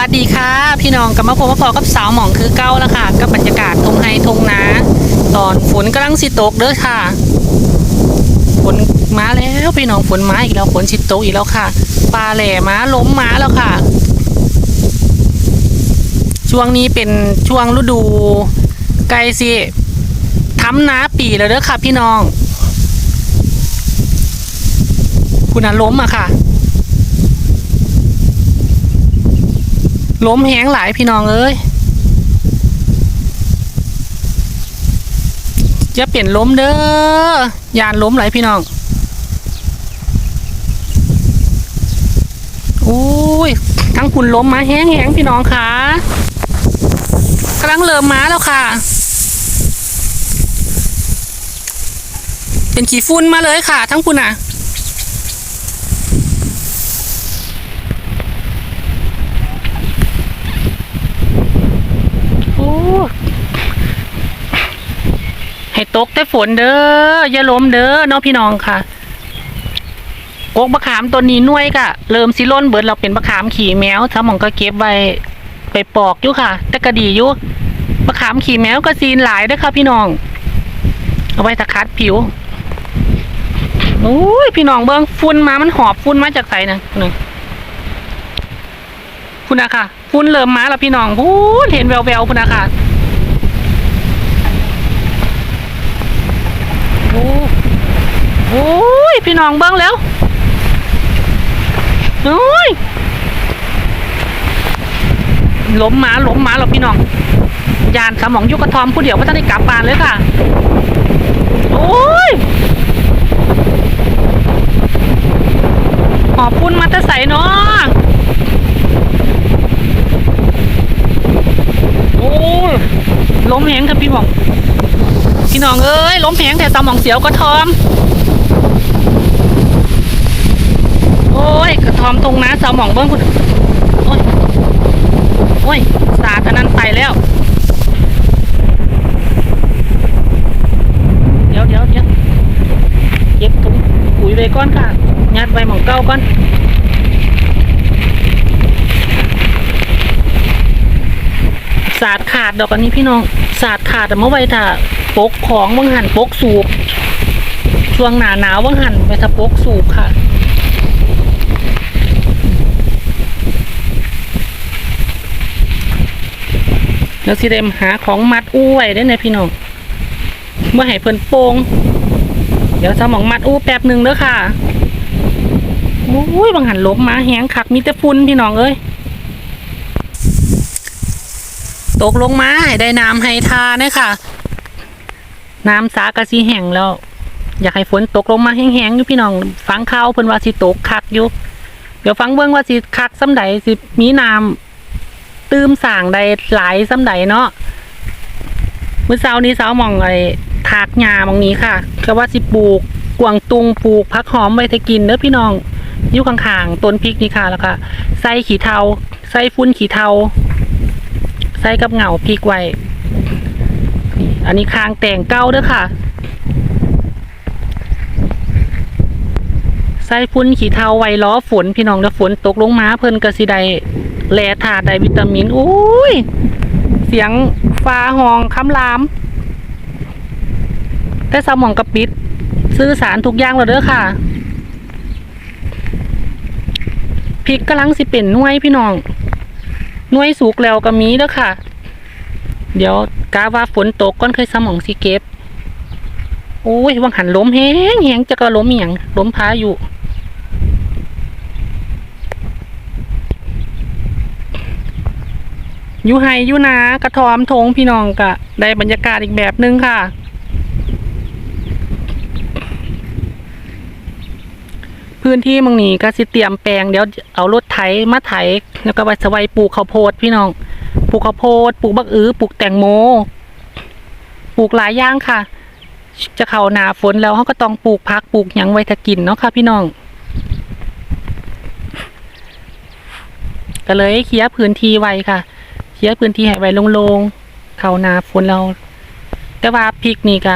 วัสดีค่ะ พี่น้องกลับมาพบมาพอกับสาวหมองคือเก้าแล้วค่ะ กับบรรยากาศทงไฮทงนาตอนฝนกำลังสิตกเด้อค่ะ ฝนมาแล้วพี่น้องฝนมาอีกแล้วฝนสิตกอีกแล้วค่ะปลาแหล่มาล้มมาแล้วค่ะ ช่วงนี้เป็นช่วงฤดูไกลสิทำนาปีแล้วเด้อค่ะ พี่น้อง คุณอาล้มอะค่ะ ล้มแหงหลายพี่น้องเอ้ยจะเปลี่ยนล้มเด้อยานล้มหลายพี่น้องอุ้ยทั้งคุณล้มมาแห้งแหงพี่น้องค่ะกำลังเริ่มมาแล้วค่ะ เป็นขี้ฝุ่นมาเลยค่ะ ทั้งคุณอะ ให้ตกแต่ฝนเด้อ อย่าล้มเด้อเน้องพี่น้องค่ะกกบะขามตัวนี้น่วยกะเริ่มสิล้นเบิดเราเป็นบะขามขี่แมวถ้ามองก็เก็บไว้ไปปอกอยู่ค่ะแต่ก็ดีอยู่บะขามขี่แมวก็ซีนหลายด้อค่ะพี่น้อง เอาไว้ตะคัดผิวโอ้ยพี่น้องเบิ้งฝุ่นมามันหอบฝุ่นมาจากไสนะนี่คุณนะค่ะ ฝุ่นเริ่มมาแล้วพี่น้องพูนเห็นแววแววๆคุณนะคะโอ้โอ้ยพี่น้องเบิ้งแล้วโอ้ยล้มหมาล้มหมาแล้วพี่น้อง ยานสมองยุกกระทอมผู้เดียวว่าจะได้กลับบ้านเลยค่ะ โอ้ยหอบพุ่นมาแตะใสเนาะโอ้ย ล้มแหงครับพี่บอกพี่น้องเอ้ยล้มแหงแต่สมองเสียวกระทอม โอ้ยกระทอมตรงนะสมองเบิ้งคุณโอ้ยโอ้ยสาดอันนั้นไปแล้วเดี๋ยวเดี๋ยวเดี๋ยวเก็บถุงปุ๋ยไว้ก่อนค่ะยัดไว้หมองเก้าก่อน สาดขาดดอกอันนี้พี่น้องสาดขาดแต่เมื่อไว้ถ้าปกของวังหันปกสูบช่วงหนาหนาววังหันไปถ้าปกสูบค่ะแล้วสิเดมหาของมัดอู้ไว้ได้ในพี่น้องเมื่อให้เพิ่นโป่งเดี๋ยวสมองมัดอู้แป๊บหนึ่งเด้อค่ะโอ้ยบางหันล้มาแหงคักมีแต่ฝุ่นพี่น้องเอ้ย ตกลงมาให้ได้น้ำให้ทาเนี่ยค่ะน้ำสากะสีแห้งแล้ว อยากให้ฝนตกลงมาแห้งๆอยู่พี่น้องฟังข่าวเพิ่นว่าสิตกคักอยู่เดี๋ยวฟังเบิ่งว่าสิคักซ้ำใดสิมีน้ำตื้มสางใดหลายซ้ำใดเนาะเมื่อเช้านี้สาวหมองไอ้ถากหญ้ามองนี้ค่ะก็ว่าสิปลูกกวางตุงปลูกผักหอมไว้ให้กินเด้อพี่น้องอยู่ข้างๆต้นพริกนี่ค่ะแล้วก็ใส่ขี้เทาใส่ฟุ้นขี้เทา ใส่กับเหงาพริกไว้นี่อันนี้คางแต่งเก้าเด้อค่ะ ใส่ฟุ้นขี้เทาไว้ล้อฝนพี่น้องเด้อฝนตกลงมาเพิ่นก็สิได้แลธาตุได้วิตามินอุ้ย เสียงฟ้าห้องคำราม แต่สมองกระปิด ซื้อสารทุกอย่างแล้วเด้อค่ะพริกกำลังสิเป็นน่วยพี่น้อง หน่วยสุกแล้วก็มีเด้อค่ะ เดี๋ยวกาว่าฝนตกก้อนเคยสมองสิเก็บโอ้ยวังหันล้มแห้งแห้งจะก็ล้มอหย่างล้มพาอยู่อยู่ไฮอยู่นากระทอมทงพี่น้องกะได้บรรยากาศอีกแบบนึงค่ะ พื้นที่มังนี้ก็สิเตรียมแปลงเดี๋ยวเอารถไถมาไถแล้วก็ไปสไว้ปลูกข้าวโพดพี่น้องปลูกข้าวโพดปลูกบักอื้อปลูกแตงโมปลูกหลายอย่างค่ะ จะเข้าหนาฝนแล้วเขาก็ต้องปลูกพักปลูกหยังไว้ถ้ากินเนาะค่ะพี่น้องก็เลยเคลียร์พื้นที่ไว้ค่ะเคลียร์พื้นที่ให้ไว้โล่งๆเข้าหนาฝนเรา แต่ว่าพริกนี่ก็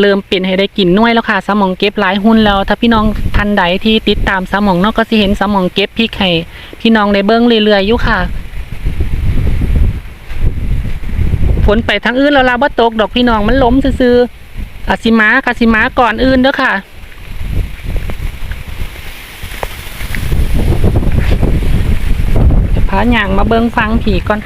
เริ่มเป็นให้ได้กินน้วยแล้วค่ะสมองเก็บหลายหุ้นแล้ว ถ้าพี่น้องทันใดที่ติดตามสมองนอกก็สิเห็นสมองเก็บพี่ไข่พี่น้องในเบิ้งเรื่อยๆอยู่ค่ะฝนไปทางอื่นแล้วลาบ่ตกดอกพี่น้องมันล้มซื้ออาซิมากาซิมาก่อนอื่นเด้อค่ะะพาหยางมาเบิ้งฟังผีก่อน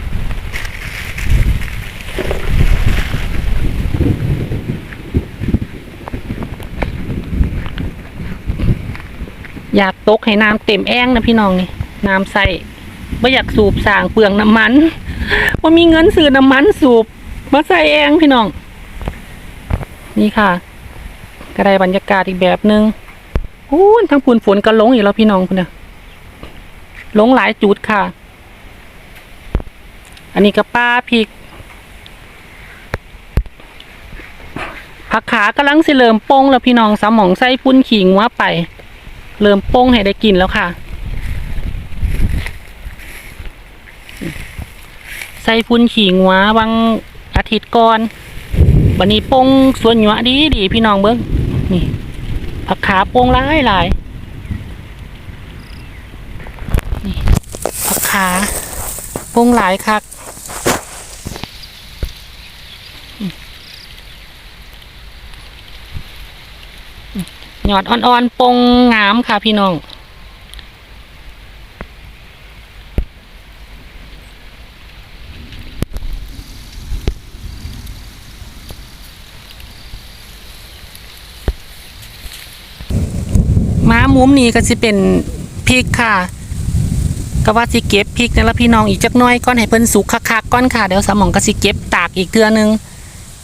อยากตกให้น้ำเต็มแอ่งนะพี่น้องนี่น้ำใส่ไม่อยากสูบสางเปลืองน้ำมันว่ามีเงินซื้อน้ำมันสูบมาใส่แองพี่น้อง นี่ค่ะกระไดบรรยากาศอีกแบบหนึง่งอู้นทั้งปูนฝนก็ลงอีกแล้วพี่น้องคุณเนี่ยลงหลายจุดค่ะ อันนี้ก็ป้าพริกผักขากำลังสิเริ่มป้งแล้วพี่น้องสมองไส้พุ่นขิงว่าไป เริ่มโป้งให้ได้กินแล้วค่ะ ใส่พุ่นขี่งัวบางอาทิตย์ก่อนวันนี้โป้งสวนหยวดีดีพี่น้องเบิ้งนี่ผักขาโป้งหลายหลายนี่ผักขาโป้งหลายคักอืมอืม หยอดอ่อนๆปงงามค่ะพี่น้องม้ามุมนี้ก็สิเป็นพริกค่ะก็ว่าสิเก็บพริกนั่นละพี่น้องอีกจักน้อยก่อนให้เพิ่นสุกคักๆก่อนค่ะเดี๋ยวสมองก็สิเก็บตากอีกเทือนึง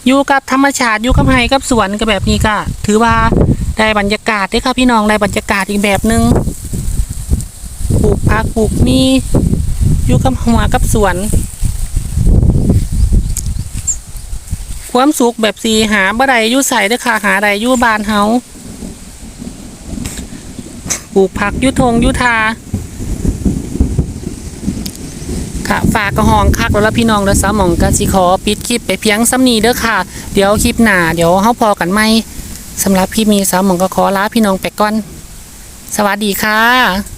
อยู่กับธรรมชาติอยู่กับไร่กับสวนก็แบบนี้ก็ถือว่า ได้บรรยากาศเด้อค่ะพี่น้องได้บรรยากาศอีกแบบนึงปลูกผักปลูกมีอยู่กับหัวกับสวน ความสุขแบบสีหาบ่ได้ยู่ใส่เด้อค่ะหาได้ยู่บานเฮาปลูกผักยุทงยุทาค่ะฝากกระหองคักแล้วพี่น้องแล้วสามหมองกสิขอปิดคลิปไปเพียงซ้ำนี้เด้อค่ะ เดี๋ยวคลิปหน้าเดี๋ยวเฮาพอกันไหม สำหรับพี่มีสาวหมองก็ขอลาพี่น้องไปก่อน สวัสดีค่ะ